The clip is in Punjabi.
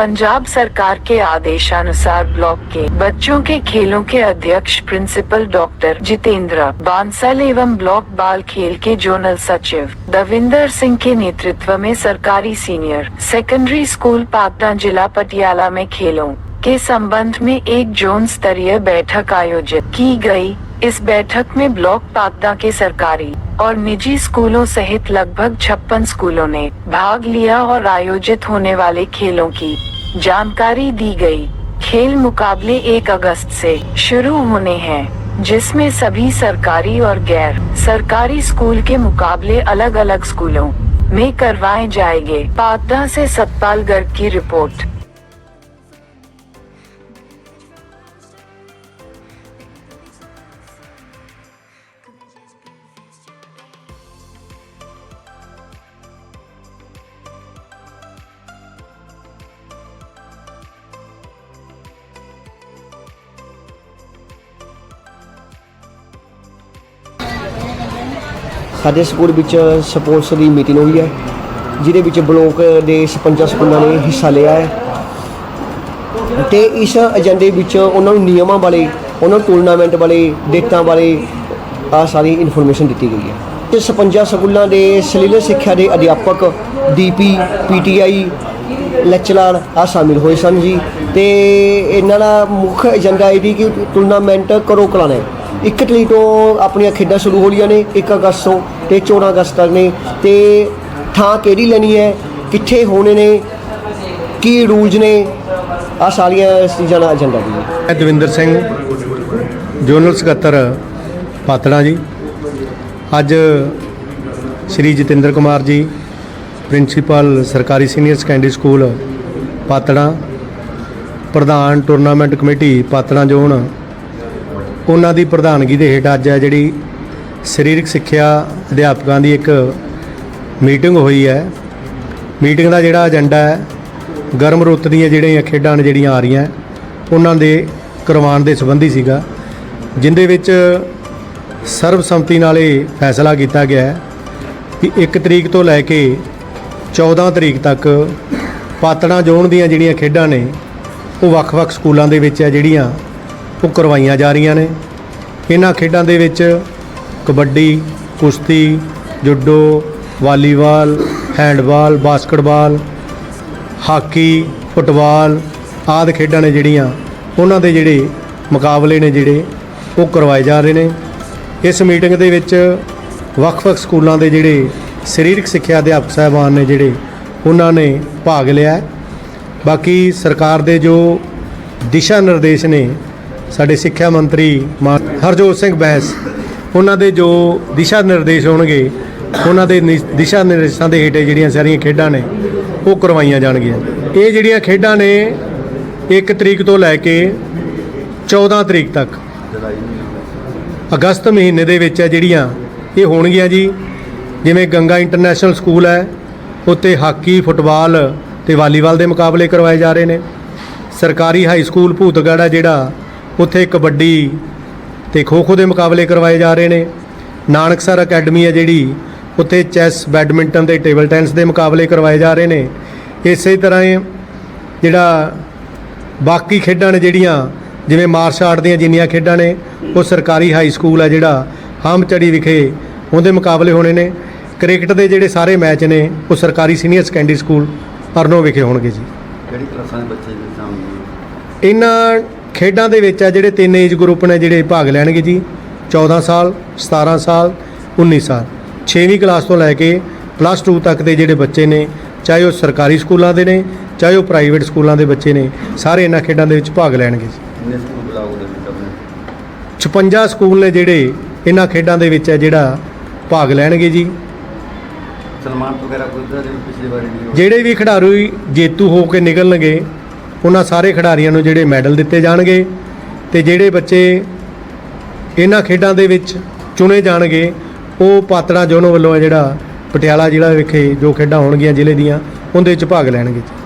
पंजाब सरकार के आदेशानुसार ब्लॉक के बच्चों के खेलों के अध्यक्ष प्रिंसिपल डॉक्टर जितेंद्र बांसल एवं ब्लॉक बाल खेल के जोनल सचिव दविंदर सिंह के नेतृत्व में सरकारी सीनियर सेकेंडरी स्कूल पाकड़ा जिला पटियाला में खेलों के संबंध में एक जोन स्तरीय बैठक आयोजित की गई। इस बैठक में ब्लॉक पाकड़ा के सरकारी और निजी स्कूलों सहित लगभग छप्पन स्कूलों ने भाग लिया और आयोजित होने वाले खेलों की जानकारी दी गई। खेल मुकाबले 1 अगस्त से शुरू होने हैं, जिसमें सभी सरकारी और गैर सरकारी स्कूल के मुकाबले अलग अलग स्कूलों में करवाए जाएँगे पाटना से सतपाल गर्ग की रिपोर्ट ਸਾਡੇ ਸਕੂਲ ਵਿੱਚ ਸਪੋਰਟਸ ਦੀ ਮੀਟਿੰਗ ਹੋਈ ਹੈ, ਜਿਹਦੇ ਵਿੱਚ ਬਲੋਕ ਦੇ 56 ਸਕੂਲਾਂ ਨੇ ਹਿੱਸਾ ਲਿਆ ਹੈ। ਤੇ ਇਸ ਏਜੰਡੇ ਵਿੱਚ ਉਹਨਾਂ ਨੂੰ ਨਿਯਮਾਂ ਬਾਰੇ, ਉਹਨਾਂ ਨੂੰ ਟੂਰਨਾਮੈਂਟ ਬਾਰੇ, ਡੇਟਾਂ ਬਾਰੇ ਆ ਸਾਰੀ ਇਨਫੋਰਮੇਸ਼ਨ ਦਿੱਤੀ ਗਈ ਹੈ। ਤੇ 56 ਸਕੂਲਾਂ ਦੇ ਸਲੀਲ ਸਿੱਖਿਆ ਦੇ ਅਧਿਆਪਕ ਡੀਪੀ, ਪੀਟੀਆਈ, ਲੈਕਚਰਰ ਆ ਸ਼ਾਮਿਲ ਹੋਏ ਸਨ ਜੀ। ਤੇ ਇਹਨਾਂ ਦਾ ਮੁੱਖ ਏਜੰਡਾ ਇਹ ਸੀ ਕਿ ਟੂਰਨਾਮੈਂਟ ਕਰੋ ਕਰਾਉਣਾ ਹੈ। ਇੱਕ ਤਰੀਕ ਤੋਂ ਆਪਣੀਆਂ ਖੇਡਾਂ ਸ਼ੁਰੂ ਹੋ ਰਹੀਆਂ ਨੇ 1 ਅਗਸਤ ਤੋਂ ਤੇ 14 ਅਗਸਤ ਤੱਕ ਨੇ। ਤੇ ਥਾਂ ਕਿਹੜੀ ਲੈਣੀ ਹੈ, ਕਿੱਥੇ ਹੋਣੇ ਨੇ, ਕੀ ਰੂਲਸ ਨੇ ਆ ਸਾਰੀਆਂ ਚੀਜ਼ਾਂ ਦਾ ਏਜੰਡਾ ਜੀ ਮੈਂ ਦਵਿੰਦਰ ਸਿੰਘ, ਜਨਰਲ ਸਕੱਤਰ ਪਾਤੜਾ ਜੀ। ਅੱਜ ਸ਼੍ਰੀ ਜਤਿੰਦਰ ਕੁਮਾਰ ਜੀ, ਪ੍ਰਿੰਸੀਪਲ ਸਰਕਾਰੀ ਸੀਨੀਅਰ ਸੈਕੰਡਰੀ ਸਕੂਲ ਪਾਤੜਾ, ਪ੍ਰਧਾਨ ਟੂਰਨਾਮੈਂਟ ਕਮੇਟੀ ਪਾਤੜਾ ਜ਼ੋਨ ਉਹਨਾਂ ਦੀ ਪ੍ਰਧਾਨਗੀ ਦੇ ਹੇਠ ਅੱਜ ਹੈ ਜਿਹੜੀ ਸਰੀਰਕ ਸਿੱਖਿਆ ਅਧਿਆਪਕਾਂ ਦੀ ਇੱਕ ਮੀਟਿੰਗ ਹੋਈ ਹੈ। ਮੀਟਿੰਗ ਦਾ ਜਿਹੜਾ ਏਜੰਡਾ ਹੈ, ਗਰਮ ਰੁੱਤ ਦੀਆਂ ਜਿਹੜੀਆਂ ਖੇਡਾਂ ਨੇ ਜਿਹੜੀਆਂ ਆ ਰਹੀਆਂ, ਉਹਨਾਂ ਦੇ ਕਰਵਾਉਣ ਦੇ ਸੰਬੰਧੀ ਸੀਗਾ, ਜਿੰਦੇ ਵਿੱਚ ਸਰਬਸੰਮਤੀ ਨਾਲ ਇਹ ਫੈਸਲਾ ਕੀਤਾ ਗਿਆ ਹੈ ਕਿ 1 ਤਰੀਕ ਤੋਂ ਲੈ ਕੇ 14 ਤਰੀਕ ਤੱਕ ਪਾਤੜਾਂ ਜ਼ੋਨ ਦੀਆਂ ਜਿਹੜੀਆਂ ਖੇਡਾਂ ਨੇ, ਉਹ ਵੱਖ-ਵੱਖ ਸਕੂਲਾਂ ਦੇ ਵਿੱਚ ਹੈ, ਜਿਹੜੀਆਂ ਉਹ ਕਰਵਾਈਆਂ ਜਾ ਰਹੀਆਂ ਨੇ। ਇਹਨਾਂ ਖੇਡਾਂ ਦੇ ਵਿੱਚ ਕਬੱਡੀ, ਕੁਸ਼ਤੀ, judo, volleyball, handball, basketball, hockey, football ਆਦਿ ਖੇਡਾਂ ਨੇ ਜਿਹੜੀਆਂ ਉਹਨਾਂ ਦੇ ਜਿਹੜੇ ਮੁਕਾਬਲੇ ਨੇ ਜਿਹੜੇ ਉਹ ਕਰਵਾਏ ਜਾ ਰਹੇ ਨੇ। ਇਸ ਮੀਟਿੰਗ ਦੇ ਵਿੱਚ ਵੱਖ-ਵੱਖ ਸਕੂਲਾਂ ਦੇ ਜਿਹੜੇ ਸਰੀਰਕ ਸਿੱਖਿਆ ਅਧਿਆਪਕ ਸਾਹਿਬਾਨ ਨੇ ਜਿਹੜੇ ਉਹਨਾਂ ਨੇ ਭਾਗ ਲਿਆ ਬਾਕੀ ਸਰਕਾਰ ਦੇ ਜੋ ਦਿਸ਼ਾ ਨਿਰਦੇਸ਼ ਨੇ ਸਾਡੇ ਸਿੱਖਿਆ ਮੰਤਰੀ ਮਾਨ ਹਰਜੋਤ ਸਿੰਘ ਬੈਂਸ ਉਹਨਾਂ ਦੇ ਜੋ ਦਿਸ਼ਾ ਨਿਰਦੇਸ਼ ਹੋਣਗੇ, ਉਹਨਾਂ ਦੇ ਨਿ- ਦਿਸ਼ਾ ਨਿਰਦੇਸ਼ਾਂ ਦੇ ਹੇਠ ਜਿਹੜੀਆਂ ਸਾਰੀਆਂ ਖੇਡਾਂ ਨੇ, ਉਹ ਕਰਵਾਈਆਂ ਜਾਣਗੀਆਂ। ਇਹ ਜਿਹੜੀਆਂ ਖੇਡਾਂ ਨੇ 1 ਤਰੀਕ ਤੋਂ ਲੈ ਕੇ 14 ਤਰੀਕ ਤੱਕ, ਅਗਸਤ ਮਹੀਨੇ ਦੇ ਵਿੱਚ ਹੈ ਜਿਹੜੀਆਂ, ਇਹ ਹੋਣਗੀਆਂ ਜੀ, ਜਿਵੇਂ ਗੰਗਾ ਇੰਟਰਨੈਸ਼ਨਲ ਸਕੂਲ ਹੈ ਉੱਤੇ ਹਾਕੀ, ਫੁੱਟਬਾਲ ਤੇ ਵਾਲੀਬਾਲ ਦੇ ਮੁਕਾਬਲੇ ਕਰਵਾਏ ਜਾ ਰਹੇ ਨੇ। ਸਰਕਾਰੀ ਹਾਈ ਸਕੂਲ ਭੂਤਗੜ੍ਹ ਹੈ ਜਿਹੜਾ ਉੱਥੇ ਕਬੱਡੀ ਤੇ ਖੋ-ਖੋ ਦੇ ਮੁਕਾਬਲੇ ਕਰਵਾਏ ਜਾ ਰਹੇ ਨੇ। ਨਾਨਕਸਰ ਅਕੈਡਮੀ ਹੈ ਜਿਹੜੀ ਉੱਥੇ ਚੈਸ ਬੈਡਮਿੰਟਨ ਤੇ ਟੇਬਲ ਟੈਨਿਸ ਦੇ ਮੁਕਾਬਲੇ ਕਰਵਾਏ ਜਾ ਰਹੇ ਨੇ। ਇਸੇ ਤਰ੍ਹਾਂ ਹੀ ਜਿਹੜਾ ਬਾਕੀ ਖੇਡਾਂ ਨੇ ਜਿਹੜੀਆਂ ਜਿਵੇਂ ਮਾਰਸ਼ਲ ਆਰਟ ਦੀਆਂ ਜਿੰਨੀਆਂ ਖੇਡਾਂ ਨੇ ਉਹ ਸਰਕਾਰੀ ਹਾਈ ਸਕੂਲ ਹੈ ਜਿਹੜਾ ਹਮਚੜੀ ਵਿਖੇ ਉਹਦੇ ਮੁਕਾਬਲੇ ਹੋਣੇ ਨੇ। ਕ੍ਰਿਕਟ ਦੇ ਜਿਹੜੇ ਸਾਰੇ ਮੈਚ ਨੇ ਉਹ ਸਰਕਾਰੀ ਸੀਨੀਅਰ ਸੈਕੰਡਰੀ ਸਕੂਲ ਅਰਨੋ ਵਿਖੇ ਹੋਣਗੇ ਜੀ। ਕਿਹੜੀ ਕਲਾਸਾਂ ਦੇ ਬੱਚੇ ਨੇ ਸਾਹਮਣੇ? ਇਹਨਾਂ ਖੇਡਾਂ ਦੇ ਵਿੱਚ ਆ ਜਿਹੜੇ ਤਿੰਨ ਏਜ ਗਰੁੱਪ ਨੇ ਜਿਹੜੇ ਭਾਗ ਲੈਣਗੇ ਜੀ 14 ਸਾਲ 17 ਸਾਲ 19 ਸਾਲ। 6ਵੀਂ ਕਲਾਸ ਤੋਂ ਲੈ ਕੇ ਪਲੱਸ 2 ਤੱਕ ਦੇ ਜਿਹੜੇ ਬੱਚੇ ਨੇ ਚਾਹੇ ਉਹ ਸਰਕਾਰੀ ਸਕੂਲਾਂ ਦੇ ਨੇ ਚਾਹੇ ਉਹ ਪ੍ਰਾਈਵੇਟ ਸਕੂਲਾਂ ਦੇ ਬੱਚੇ ਨੇ ਸਾਰੇ ਇਹਨਾਂ ਖੇਡਾਂ ਦੇ ਵਿੱਚ ਭਾਗ ਲੈਣਗੇ ਜੀ। ਕਿੰਨੇ ਸਕੂਲ ਬੁਲਾਓਗੇ ਤੁਸੀਂ ਆਪਣੇ 56 ਸਕੂਲ ਨੇ ਜਿਹੜੇ ਇਹਨਾਂ ਖੇਡਾਂ ਦੇ ਵਿੱਚ ਹੈ ਜਿਹੜਾ ਭਾਗ ਲੈਣਗੇ ਜੀ। ਸਨਮਾਨ ਵਗੈਰਾ ਕੋਈ ਪਿਛਲੀ ਵਾਰੀ? ਜਿਹੜੇ ਵੀ ਖਿਡਾਰੀ ਜੇਤੂ ਹੋ ਕੇ ਨਿਕਲਣਗੇ ਉਹਨਾਂ ਸਾਰੇ ਖਿਡਾਰੀਆਂ ਨੂੰ ਜਿਹੜੇ ਮੈਡਲ ਦਿੱਤੇ ਜਾਣਗੇ ਤੇ ਜਿਹੜੇ ਬੱਚੇ ਇਹਨਾਂ ਖੇਡਾਂ ਦੇ ਵਿੱਚ ਚੁਣੇ ਜਾਣਗੇ, ਉਹ ਪਾਤੜਾ ਜੋਨ ਵੱਲੋਂ ਹੈ ਜਿਹੜਾ ਪਟਿਆਲਾ ਜ਼ਿਲ੍ਹਾ ਵਿਖੇ ਜੋ ਖੇਡਾਂ ਹੋਣਗੀਆਂ ਜ਼ਿਲ੍ਹੇ ਦੀਆਂ, ਉਹਦੇ ਵਿੱਚ ਭਾਗ ਲੈਣਗੇ ਜੀ।